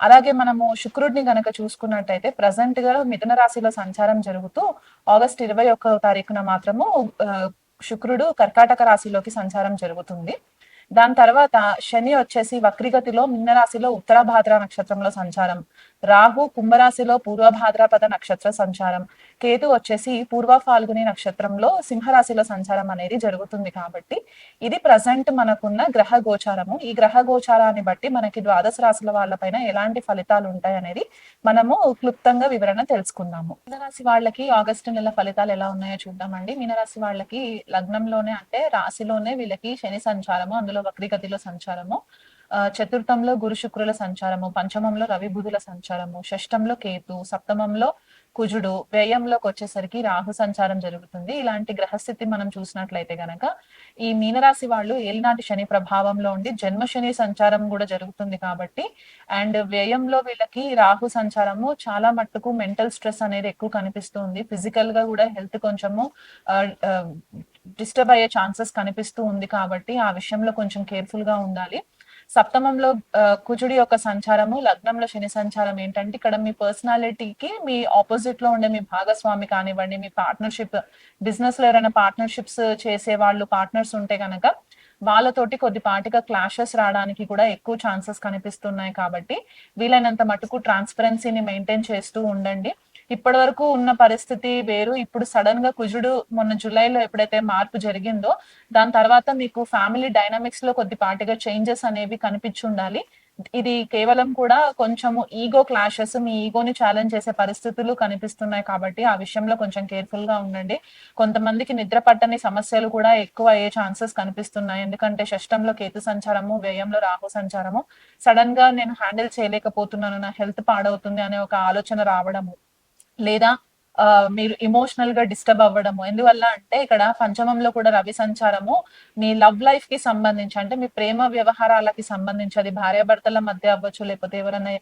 అలాగే మనము శుక్రుడిని గనక చూసుకున్నట్టయితే ప్రజెంట్గా మిథున రాశిలో సంచారం జరుగుతూ ఆగస్ట్ ఇరవై ఒక్కో తారీఖున మాత్రము శుక్రుడు కర్కాటక రాశిలోకి సంచారం జరుగుతుంది. దాని తర్వాత శని వచ్చేసి వక్రిగతిలో మిన్న రాశిలో ఉత్తరాభాద్ర నక్షత్రంలో సంచారం. రాహు కుంభరాశిలో పూర్వభాద్రపద నక్షత్ర సంచారం. కేతు వచ్చేసి పూర్వ ఫాల్గుని నక్షత్రంలో సింహరాశిలో సంచారం అనేది జరుగుతుంది కాబట్టి ఇది ప్రజెంట్ మనకున్న గ్రహ గోచారము. ఈ గ్రహ గోచారాన్ని బట్టి మనకి ద్వాదశ రాశుల వాళ్ళపైన ఎలాంటి ఫలితాలు ఉంటాయి అనేది మనము క్లుప్తంగా వివరణ తెలుసుకుందాము. మీనరాశి వాళ్ళకి ఆగస్టు నెల ఫలితాలు ఎలా ఉన్నాయో చూద్దామండి. మీనరాశి వాళ్ళకి లగ్నంలోనే అంటే రాశిలోనే వీళ్ళకి శని సంచారము అందులో వక్రిగతిలో సంచారము. చతుర్థంలో గురు శుక్రుల సంచారము పంచమంలో రవి బుధుల సంచారము షష్టంలో కేతు సప్తమంలో కుజుడు వ్యయంలోకి వచ్చేసరికి రాహు సంచారం జరుగుతుంది. ఇలాంటి గ్రహస్థితి మనం చూసినట్లయితే గనక ఈ మీనరాశి వాళ్ళు ఏలినాటి శని ప్రభావంలో ఉండి జన్మ శని సంచారం కూడా జరుగుతుంది కాబట్టి అండ్ వ్యయంలో వీళ్ళకి రాహు సంచారము చాలా మట్టుకు మెంటల్ స్ట్రెస్ అనేది ఎక్కువ కనిపిస్తుంది. ఫిజికల్గా కూడా హెల్త్ కొంచెము డిస్టర్బ్ అయ్యే ఛాన్సెస్ కనిపిస్తూ ఉంది కాబట్టి ఆ విషయంలో కొంచెం కేర్ఫుల్గా ఉండాలి. సప్తమంలో కుజుడి యొక్క సంచారము లగ్నంలో శని సంచారం ఏంటంటే ఇక్కడ మీ పర్సనాలిటీకి మీ ఆపోజిట్లో ఉండే మీ భాగస్వామి కానివ్వండి మీ పార్ట్నర్షిప్ బిజినెస్లో ఎవరైనా పార్ట్నర్షిప్స్ చేసే వాళ్ళు పార్ట్నర్స్ ఉంటే కనుక వాళ్ళతోటి కొద్దిపాటిగా క్లాషెస్ రావడానికి కూడా ఎక్కువ ఛాన్సెస్ కనిపిస్తున్నాయి కాబట్టి వీలైనంత మటుకు ట్రాన్స్పరెన్సీని మెయింటైన్ చేస్తూ ఉండండి. ఇప్పటి వరకు ఉన్న పరిస్థితి వేరు. ఇప్పుడు సడన్గా కుజుడు మొన్న జూలైలో ఎప్పుడైతే మార్పు జరిగిందో దాని తర్వాత మీకు ఫ్యామిలీ డైనమిక్స్లో కొద్దిపాటిగా చేంజెస్ అనేవి కనిపించి ఉండాలి ఇది కేవలం కూడా కొంచెము ఈగో క్లాషెస్ మీ ఈగోని ఛాలెంజ్ చేసే పరిస్థితులు కనిపిస్తున్నాయి కాబట్టి ఆ విషయంలో కొంచెం కేర్ఫుల్గా ఉండండి. కొంతమందికి నిద్ర పట్టని సమస్యలు కూడా ఎక్కువ అయ్యే ఛాన్సెస్ కనిపిస్తున్నాయి. ఎందుకంటే షష్టంలో కేతు సంచారము వ్యయంలో రాహు సంచారము. సడన్గా నేను హ్యాండిల్ చేయలేకపోతున్నాను. నా హెల్త్ పాడవుతుంది అనే ఒక ఆలోచన రావడము. లేదా ఆ, మీరు ఇమోషనల్గా డిస్టర్బ్ అవ్వడము. ఎందువల్ల అంటే ఇక్కడ పంచమంలో కూడా రవి సంచారము మీ లవ్ లైఫ్కి సంబంధించి అంటే మీ ప్రేమ వ్యవహారాలకి సంబంధించి అది భార్యాభర్తల మధ్య అవ్వచ్చు లేకపోతే ఎవరైనా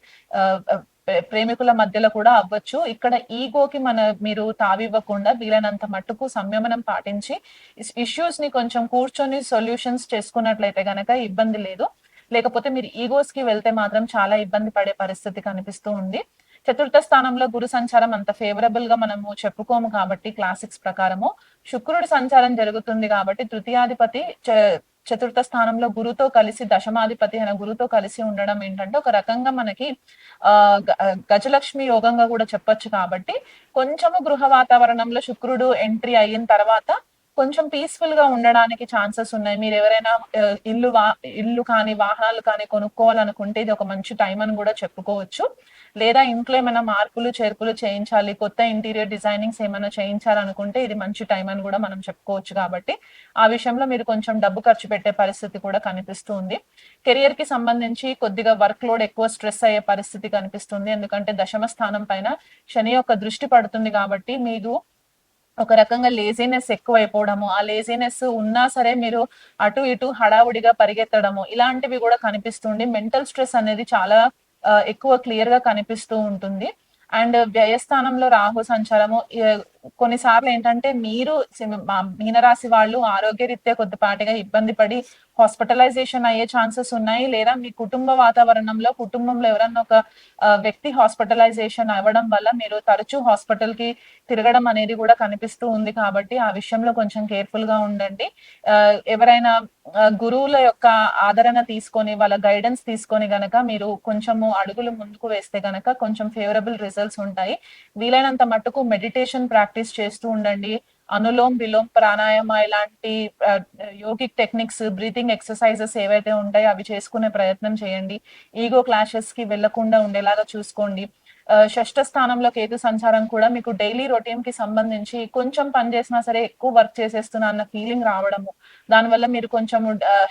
ప్రేమికుల మధ్యలో కూడా అవ్వచ్చు. ఇక్కడ ఈగోకి మన మీరు తావివ్వకుండా వీలైనంత మట్టుకు సంయమనం పాటించి ఇష్యూస్ని కొంచెం కూర్చొని సొల్యూషన్స్ చేసుకున్నట్లయితే గనక ఇబ్బంది లేదు. లేకపోతే మీరు ఈగోస్కి వెళ్తే మాత్రం చాలా ఇబ్బంది పడే పరిస్థితి కనిపిస్తూ ఉంది. చతుర్థ స్థానంలో గురు సంచారం అంత ఫేవరబుల్గా మనము చెప్పుకోము కాబట్టి క్లాసిక్స్ ప్రకారము. శుక్రుడి సంచారం జరుగుతుంది కాబట్టి తృతీయాధిపతి చ- చతుర్థ స్థానంలో గురుతో కలిసి దశమాధిపతి అయిన గురుతో కలిసి ఉండడం ఏంటంటే ఒక రకంగా మనకి ఆ గ- గజలక్ష్మి యోగంగా కూడా చెప్పొచ్చు కాబట్టి కొంచెము గృహ వాతావరణంలో శుక్రుడు ఎంట్రీ అయిన తర్వాత కొంచెం పీస్ఫుల్గా ఉండడానికి ఛాన్సెస్ ఉన్నాయి. మీరు ఎవరైనా ఇల్లు వా ఇల్లు కానీ వాహనాలు కానీ కొనుక్కోవాలనుకుంటే ఇది ఒక మంచి టైం అని కూడా చెప్పుకోవచ్చు. లేదా ఇంట్లో ఏమైనా మార్పులు చేర్పులు చేయించాలి కొత్త ఇంటీరియర్ డిజైనింగ్స్ ఏమైనా చేయించాలనుకుంటే ఇది మంచి టైం అని కూడా మనం చెప్పుకోవచ్చు కాబట్టి ఆ విషయంలో మీరు కొంచెం డబ్బు ఖర్చు పెట్టే పరిస్థితి కూడా కనిపిస్తుంది. కెరియర్కి సంబంధించి కొద్దిగా వర్క్ లోడ్ ఎక్కువ స్ట్రెస్ అయ్యే పరిస్థితి కనిపిస్తుంది. ఎందుకంటే దశమ స్థానం పైన శని యొక్క దృష్టి పడుతుంది కాబట్టి మీరు ఒక రకంగా లేజీనెస్ ఎక్కువైపోవడము ఆ లేజీనెస్ ఉన్నా సరే మీరు అటు ఇటు హడావుడిగా పరిగెత్తడము ఇలాంటివి కూడా కనిపిస్తుంది మెంటల్ స్ట్రెస్ అనేది చాలా ఎక్కువ క్లియర్గా కనిపిస్తూ ఉంటుంది. అండ్ వ్యయస్థానంలో రాహు సంచారము కొన్నిసార్లు ఏంటంటే మీరు మా- మీనరాశి వాళ్ళు ఆరోగ్యరీత్యా కొద్దిపాటిగా ఇబ్బంది పడి హాస్పిటలైజేషన్ అయ్యే ఛాన్సెస్ ఉన్నాయి. లేదా మీ కుటుంబ వాతావరణంలో కుటుంబంలో ఎవరన్నా ఒక వ్యక్తి హాస్పిటలైజేషన్ అవ్వడం వల్ల మీరు తరచూ హాస్పిటల్కి తిరగడం అనేది కూడా కనిపిస్తూ ఉంది కాబట్టి ఆ విషయంలో కొంచెం కేర్ఫుల్గా ఉండండి ఎవరైనా గురువుల యొక్క ఆదరణ తీసుకొని వాళ్ళ గైడెన్స్ తీసుకొని గనక మీరు కొంచెము అడుగులు ముందుకు వేస్తే గనక కొంచెం ఫేవరబుల్ రిజల్ట్స్ ఉంటాయి. వీలైనంత మట్టుకు మెడిటేషన్ ప్రాక్టీస్ ప్రాక్టీస్ చేస్తూ ఉండండి. అనులోమ్ విలోమ్ ప్రాణాయామ ఇలాంటి యోగిక్ టెక్నిక్స్ బ్రీతింగ్ ఎక్సర్సైజెస్ ఏవైతే ఉంటాయో అవి చేసుకునే ప్రయత్నం చేయండి. ఈగో క్లాషెస్కి వెళ్ళకుండా ఉండేలాగా చూసుకోండి. షష్ఠ స్థానంలో కేతు సంచారం కూడా మీకు డైలీ రొటీన్కి సంబంధించి కొంచెం పని చేసినా సరే ఎక్కువ వర్క్ చేసేస్తున్నా అన్న ఫీలింగ్ రావడము. దానివల్ల మీరు కొంచెం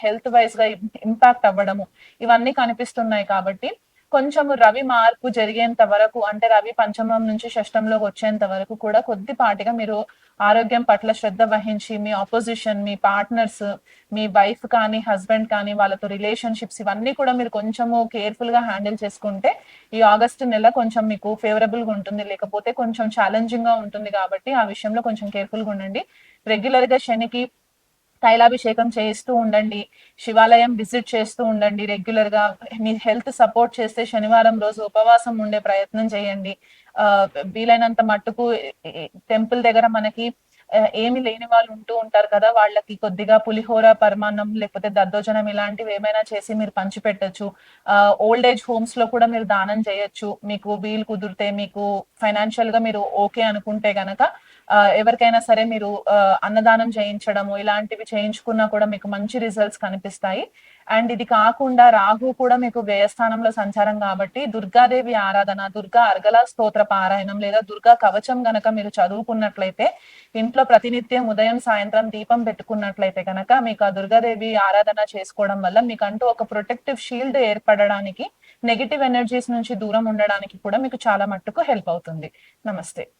హెల్త్ వైజ్గా ఇంపాక్ట్ అవ్వడము. ఇవన్నీ కనిపిస్తున్నాయి కాబట్టి కొంచెం రవి మార్పు జరిగేంత వరకు అంటే రవి పంచమం నుంచి షష్టంలోకి వచ్చేంత వరకు కూడా కొద్దిపాటిగా మీరు ఆరోగ్యం పట్ల శ్రద్ధ వహించి మీ ఆపోజిషన్ మీ పార్ట్నర్స్ మీ వైఫ్ కానీ హస్బెండ్ కానీ వాళ్ళతో రిలేషన్షిప్స్ ఇవన్నీ కూడా మీరు కొంచెము కేర్ఫుల్గా హ్యాండిల్ చేసుకుంటే ఈ ఆగస్టు నెల కొంచెం మీకు ఫేవరబుల్గా ఉంటుంది. లేకపోతే కొంచెం ఛాలెంజింగ్గా ఉంటుంది కాబట్టి ఆ విషయంలో కొంచెం కేర్ఫుల్గా ఉండండి. రెగ్యులర్గా శనికి తైలాభిషేకం చేస్తూ ఉండండి. శివాలయం విజిట్ చేస్తూ ఉండండి రెగ్యులర్గా మీ హెల్త్ సపోర్ట్ చేస్తే శనివారం రోజు ఉపవాసం ఉండే ప్రయత్నం చేయండి. ఆ వీలైనంత మట్టుకు టెంపుల్ దగ్గర మనకి ఏమి లేని వాళ్ళు ఉంటూ ఉంటారు కదా వాళ్ళకి కొద్దిగా పులిహోర పరమాన్నం లేకపోతే దద్దోజనం ఇలాంటివి ఏమైనా చేసి మీరు పంచిపెట్టచ్చు. ఓల్డ్ ఏజ్ హోమ్స్లో కూడా మీరు దానం చేయొచ్చు. మీకు వీలు కుదిరితే మీకు ఫైనాన్షియల్గా మీరు ఓకే అనుకుంటే గనక ఎవరికైనా సరే మీరు ఆ, అన్నదానం చేయించడము ఇలాంటివి చేయించుకున్నా కూడా మీకు మంచి రిజల్ట్స్ కనిపిస్తాయి. అండ్ ఇది కాకుండా రాహు కూడా మీకు వ్యయస్థానంలో సంచారం కాబట్టి దుర్గాదేవి ఆరాధన దుర్గా అర్గల స్తోత్ర పారాయణం లేదా దుర్గా కవచం గనక మీరు చదువుకున్నట్లయితే ఇంట్లో ప్రతినిత్యం ఉదయం సాయంత్రం దీపం పెట్టుకున్నట్లయితే కనుక మీకు ఆ దుర్గాదేవి ఆరాధన చేసుకోవడం వల్ల మీకంటూ ఒక ప్రొటెక్టివ్ షీల్డ్ ఏర్పడడానికి నెగిటివ్ ఎనర్జీస్ నుంచి దూరం ఉండడానికి కూడా మీకు చాలా మట్టుకు హెల్ప్ అవుతుంది. నమస్తే.